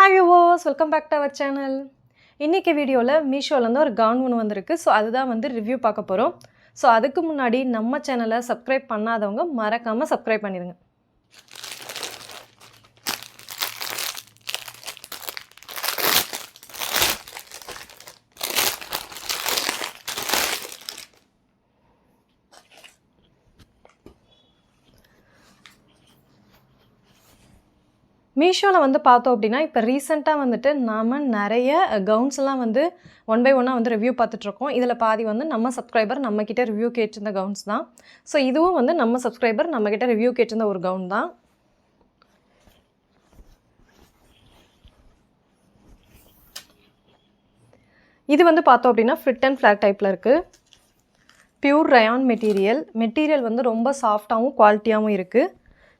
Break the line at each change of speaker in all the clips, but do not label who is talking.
Hi யோஸ் welcome back to our channel இன்றைக்கி வீடியோவில் மீஷோலேருந்து ஒரு கவுன் ஒன்று வந்திருக்கு. ஸோ அதுதான் வந்து ரிவ்யூ பார்க்க போகிறோம் ஸோ அதுக்கு முன்னாடி நம்ம சேனலை சப்ஸ்கிரைப் பண்ணாதவங்க மறக்காமல் சப்ஸ்கிரைப் பண்ணிடுங்க. மீஷோவில் வந்து பார்த்தோம் அப்படின்னா இப்போ ரீசெண்டாக வந்துட்டு நாம் நிறைய கவுன்ஸ் எல்லாம் வந்து ஒன் பை ஒன்னாக வந்து ரிவ்யூ பார்த்துட்ருக்கோம் இதில் பாதி வந்து நம்ம சப்ஸ்கிரைபர் நம்மக்கிட்ட ரிவ்யூ கேட்டிருந்த கவுன்ஸ் தான். ஸோ இதுவும் வந்து நம்ம சப்ஸ்கிரைபர் நம்மக்கிட்ட ரிவ்யூ கேட்டிருந்த ஒரு கவுன் தான். இது வந்து பார்த்தோம் அப்படின்னா ஃபிட் அண்ட் ஃப்ளாட் டைப்பில் இருக்குது பியூர் ரயான் மெட்டீரியல் மெட்டீரியல் வந்து ரொம்ப சாஃப்டாகவும் குவாலிட்டியாகவும் இருக்குது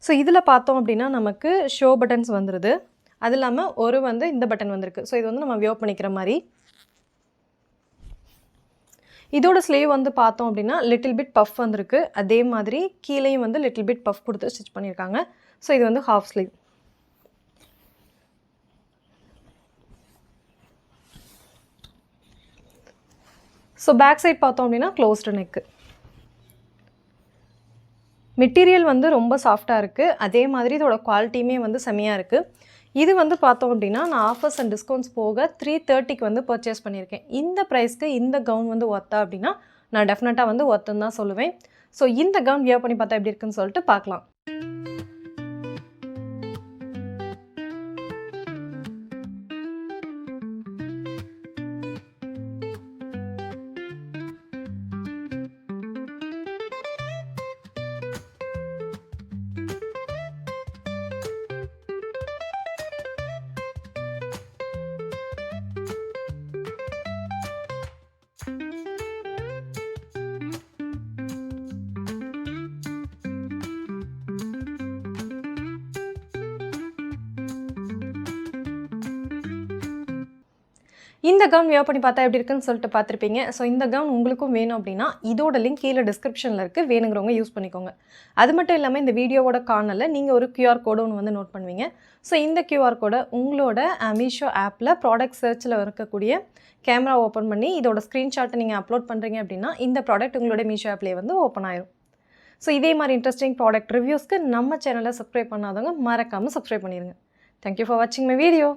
ஸோ இதில் பார்த்தோம் அப்படின்னா நமக்கு ஷோ பட்டன்ஸ் வந்துடுது அது இல்லாமல் ஒரு வந்து இந்த பட்டன் வந்திருக்கு. ஸோ இது வந்து நம்ம வியோ பண்ணிக்கிற மாதிரி. இதோட ஸ்லீவ் வந்து பார்த்தோம் அப்படின்னா லிட்டில் பிட் பஃப் வந்திருக்கு. அதே மாதிரி கீழேயும் வந்து லிட்டில் பிட் பஃப் கொடுத்து ஸ்டிச் பண்ணியிருக்காங்க. ஸோ இது வந்து half sleeve so back side பார்த்தோம் அப்படின்னா க்ளோஸ்டு நெக்கு மெட்டீரியல் வந்து ரொம்ப சாஃப்டாக இருக்குது அதே மாதிரி இதோட குவாலிட்டியுமே வந்து செம்மையாக இருக்குது இது வந்து பார்த்தோம் அப்படின்னா நான் ஆஃபர்ஸ் அண்ட் டிஸ்கவுண்ட்ஸ் போக த்ரீ தேர்ட்டிக்கு வந்து பர்ச்சேஸ் பண்ணியிருக்கேன். இந்த ப்ரைஸ்க்கு இந்த கவுன் வந்து ஒர்த்தா அப்படின்னா நான் டெஃபினட்டாக வந்து ஒர்த்துன்னு தான் சொல்லுவேன். ஸோ இந்த கவுன் வியர் பண்ணி பார்த்தா எப்படி இருக்குன்னு சொல்லிட்டு பார்க்கலாம். இந்த கவுன் வியர் பண்ணி பார்த்தா எப்படி இருக்குன்னு சொல்லிட்டு பார்த்துருப்பீங்க. ஸோ இந்த கவுன் உங்களுக்கும் வேணும் அப்படின்னா இதோட லிங்க் கீழே டிஸ்கிரிப்ஷனில் இருக்குது வேணுங்கிறவங்க யூஸ் பண்ணிக்கோங்க. அது மட்டும் இல்லாமல் இந்த வீடியோவோட காணலில் நீங்கள் ஒரு கியூஆர் கோடு ஒன்று வந்து நோட் பண்ணுவீங்க. ஸோ இந்த கியூஆர் கோடை உங்களோட மீஷோ ஆப்பில் ப்ராடக்ட் சர்ச்சில் இருக்கக்கூடிய கேமரா ஓப்பன் பண்ணி இதோட ஸ்க்ரீன்ஷாட்டை நீங்கள் அப்லோட் பண்ணுறீங்க அப்படின்னா இந்த ப்ராடக்ட் உங்களோட மீஷோ ஆப்லேயே வந்து ஓப்பன் ஆயிரும். ஸோ இதே மாதிரி இன்ட்ரெஸ்டிங் ப்ராடக்ட் ரிவ்யூஸ்க்கு நம்ம சேனலை சப்ஸ்கிரைப் பண்ணாதவங்க மறக்காமல் சப்ஸ்கிரைப் பண்ணிடுங்க தேங்க்யூ ஃபார் வாட்சிங் மை வீடியோ